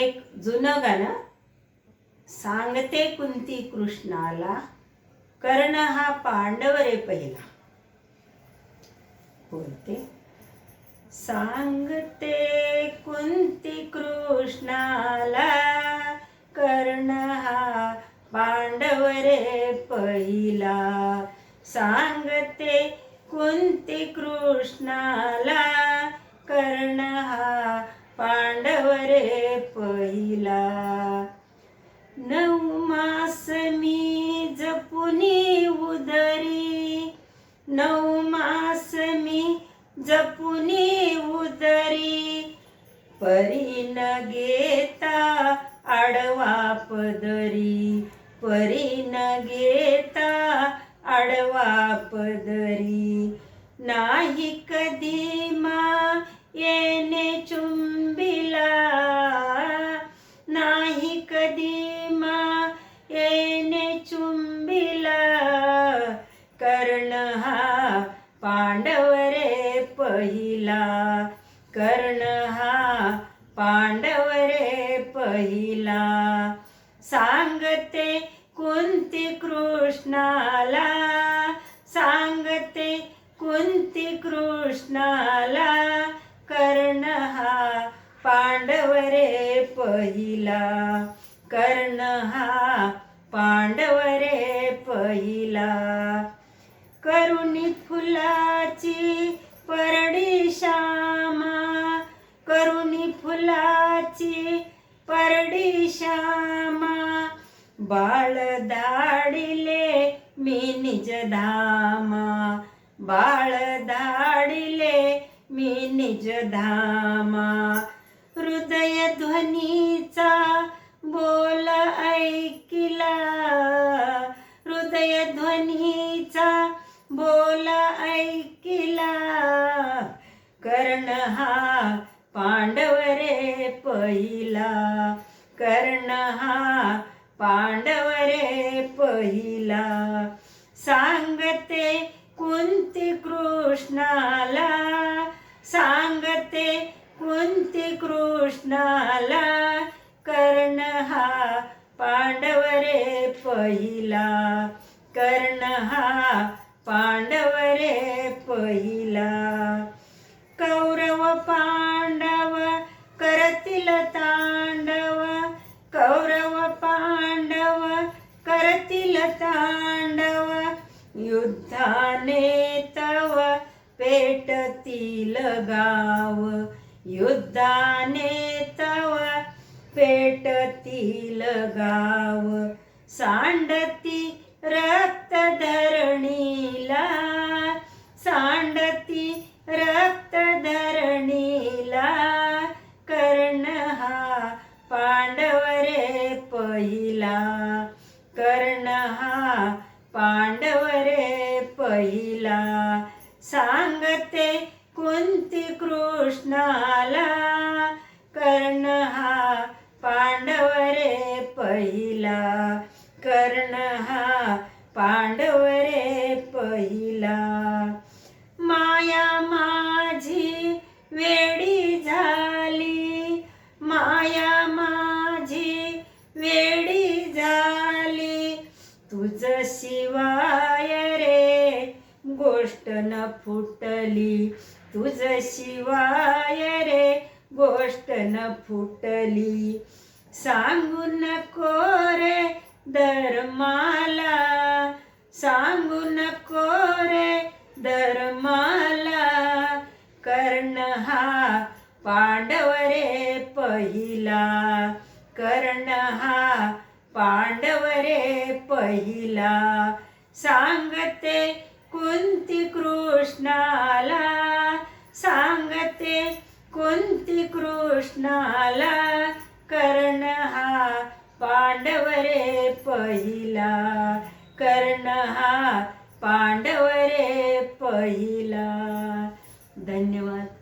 एक जुनं गाणं. सांगते कुंती कृष्णाला कर्ण हा पांडव रे पहिला. बोलते. सांगते कुंती कृष्णाला कर्ण हा पांडव रे पहिला. सांगते कुंती कृष्णाला कर्ण हा पांडव रे पहिला. नऊ मास मी जपुनी उदरी. नऊ मास मी जपुनी उदरी. परी न घेता आडवा पदरी. परी कर्ण हा पांडव रे पहिला. सांगते कुंती कृष्णाला सांगते कुंती कृष्णाला कर्ण हा पांडव रे पहिला. कर्ण हा पांडव रे पहिला. करुणी फुलाची परडीशा फुलाची परडी श्यामा बाळ दाडिले मी निज धामा. बाळ दाडिले मी निज धामा. हृदय ध्वनीचा बोल ऐकिला. हृदय ध्वनीचा बोल ऐकिला. कर्ण हा पांडव रे पहिला कर्ण हा पांडव रे पहिला. सांगते कुंती कृष्णाला सांगते कुंती कृष्णाला कर्ण हा पांडव रे पहिला. कर्ण हा पांडव रे पहिला. युद्धाने तव पेटतील गाव. युद्धाने तव पेटतील गाव. सांडती रक्त धरणी कृष्णाला कर्ण हा पांडव रे पहिला. कर्ण हा पांडव रे पहिला. माया माझी वेडी न फुटली. तुझ शिवाय रे गोष्ट न फुटली. सांगू नको रे धर्माला. सांगू नको रे धर्माला. कर्ण हा पांडव रे पहिला. कर्ण हा पांडव रे पहिला. सांगते कुंती कृष्णाला सांगते कुंती कृष्णाला कर्ण हा पांडवरे पहिला. कर्ण हा पांडवरे पहिला. धन्यवाद.